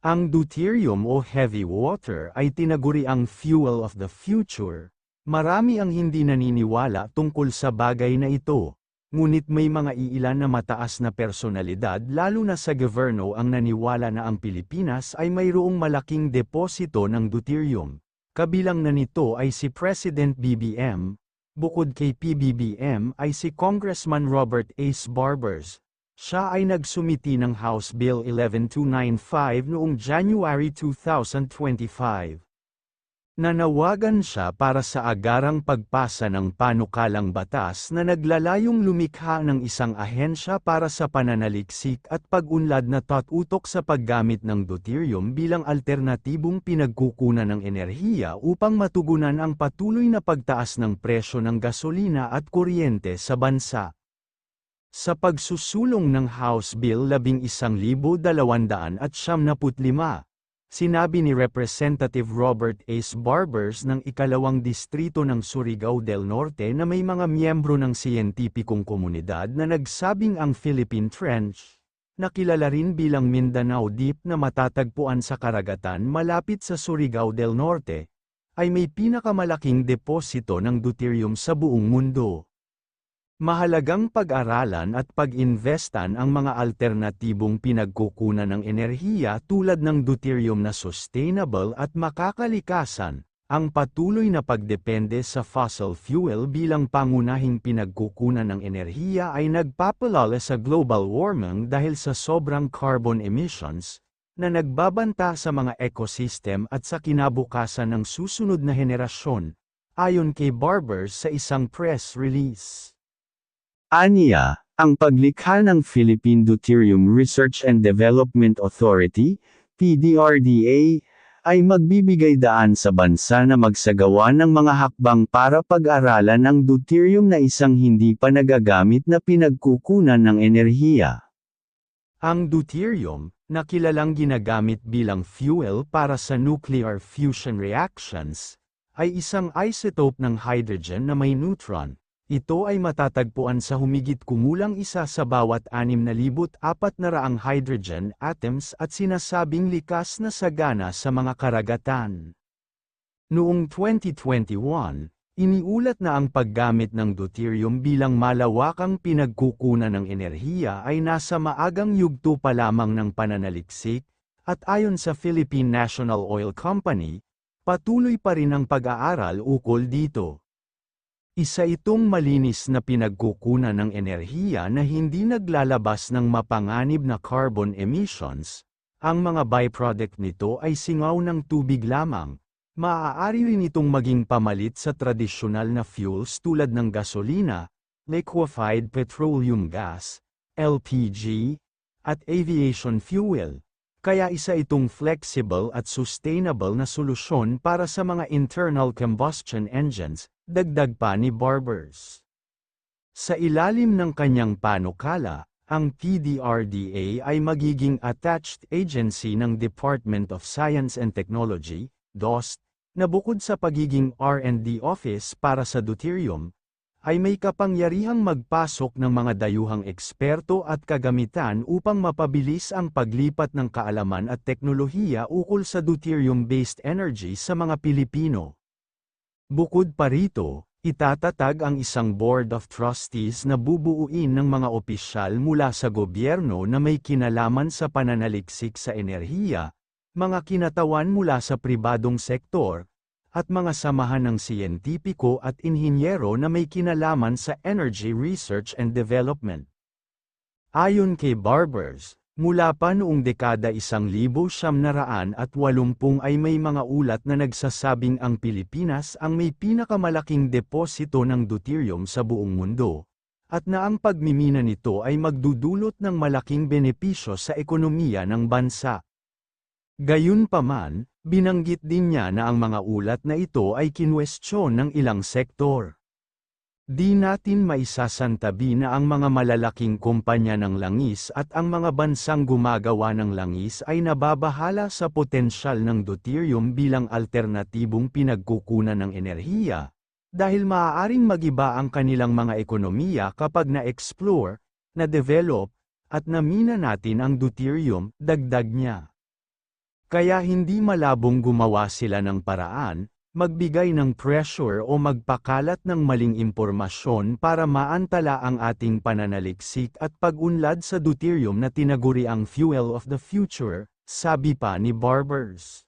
Ang deuterium o heavy water ay tinaguri ang fuel of the future. Marami ang hindi naniniwala tungkol sa bagay na ito. Ngunit may mga iilan na mataas na personalidad lalo na sa gobyerno ang naniwala na ang Pilipinas ay mayroong malaking deposito ng deuterium. Kabilang na nito ay si President BBM, bukod kay PBBM ay si Congressman Robert Ace Barbers. Siya ay nagsumiti ng House Bill 11295 noong January 2025. Nanawagan siya para sa agarang pagpasa ng panukalang batas na naglalayong lumikha ng isang ahensya para sa pananaliksik at pag-unlad na tatutok sa paggamit ng deuterium bilang alternatibong pinagkukunan ng enerhiya upang matugunan ang patuloy na pagtaas ng presyo ng gasolina at kuryente sa bansa. Sa pagsusulong ng House Bill 11,275, Sinabi ni Representative Robert Ace Barbers ng ikalawang distrito ng Surigao del Norte na may mga miyembro ng siyentipikong komunidad na nagsabing ang Philippine Trench, na kilala rin bilang Mindanao Deep na matatagpuan sa karagatan malapit sa Surigao del Norte, ay may pinakamalaking deposito ng deuterium sa buong mundo. Mahalagang pag-aralan at pag-investan ang mga alternatibong pinagkukunan ng enerhiya tulad ng deuterium na sustainable at makakalikasan. Ang patuloy na pagdepende sa fossil fuel bilang pangunahing pinagkukunan ng enerhiya ay nagpapalala sa global warming dahil sa sobrang carbon emissions, na nagbabanta sa mga ecosystem at sa kinabukasan ng susunod na henerasyon, ayon kay Barbers sa isang press release. Aniya, ang paglikha ng Philippine Deuterium Research and Development Authority, PDRDA, ay magbibigay daan sa bansa na magsagawa ng mga hakbang para pag-aralan ang deuterium na isang hindi pa nagagamit na pinagkukunan ng enerhiya. Ang deuterium, na kilalang ginagamit bilang fuel para sa nuclear fusion reactions, ay isang isotope ng hydrogen na may neutron, ito ay matatagpuan sa humigit kumulang isa sa bawat 6,400 hydrogen atoms at sinasabing likas na sagana sa mga karagatan. Noong 2021, iniulat na ang paggamit ng deuterium bilang malawakang pinagkukunan ng enerhiya ay nasa maagang yugto pa lamang ng pananaliksik, at ayon sa Philippine National Oil Company, patuloy pa rin ang pag-aaral ukol dito. Isa itong malinis na pinagkukunan ng enerhiya na hindi naglalabas ng mapanganib na carbon emissions. Ang mga byproduct nito ay singaw ng tubig lamang. Maaari rin itong maging pamalit sa tradisyonal na fuels tulad ng gasolina, liquefied petroleum gas, LPG, at aviation fuel. Kaya isa itong flexible at sustainable na solusyon para sa mga internal combustion engines, Dagdag pa ni Barbers. Sa ilalim ng kanyang panukala, ang PDRDA ay magiging attached agency ng Department of Science and Technology, DOST, na bukod sa pagiging R&D office para sa deuterium, ay may kapangyarihang magpasok ng mga dayuhang eksperto at kagamitan upang mapabilis ang paglipat ng kaalaman at teknolohiya ukol sa deuterium-based energy sa mga Pilipino. Bukod pa rito, itatatag ang isang board of trustees na bubuuin ng mga opisyal mula sa gobyerno na may kinalaman sa pananaliksik sa enerhiya, mga kinatawan mula sa pribadong sektor, at mga samahan ng siyentipiko at inhinyero na may kinalaman sa energy research and development. Ayon kay Barbers, Mula pa noong dekada 1980 ay may mga ulat na nagsasabing ang Pilipinas ang may pinakamalaking deposito ng deuterium sa buong mundo, at na ang pagmimina nito ay magdudulot ng malaking benepisyo sa ekonomiya ng bansa. Gayunpaman, binanggit din niya na ang mga ulat na ito ay kinwestiyon ng ilang sektor. Di natin maisasantabi na ang mga malalaking kumpanya ng langis at ang mga bansang gumagawa ng langis ay nababahala sa potensyal ng deuterium bilang alternatibong pinagkukunan ng enerhiya, dahil maaaring magiba ang kanilang mga ekonomiya kapag na-explore, na-develop, at namina natin ang deuterium, dagdag niya. Kaya hindi malabong gumawa sila ng paraan, magbigay ng pressure o magpakalat ng maling impormasyon para maantala ang ating pananaliksik at pag-unlad sa deuterium na tinaguri ang fuel of the future, sabi pa ni Barbers.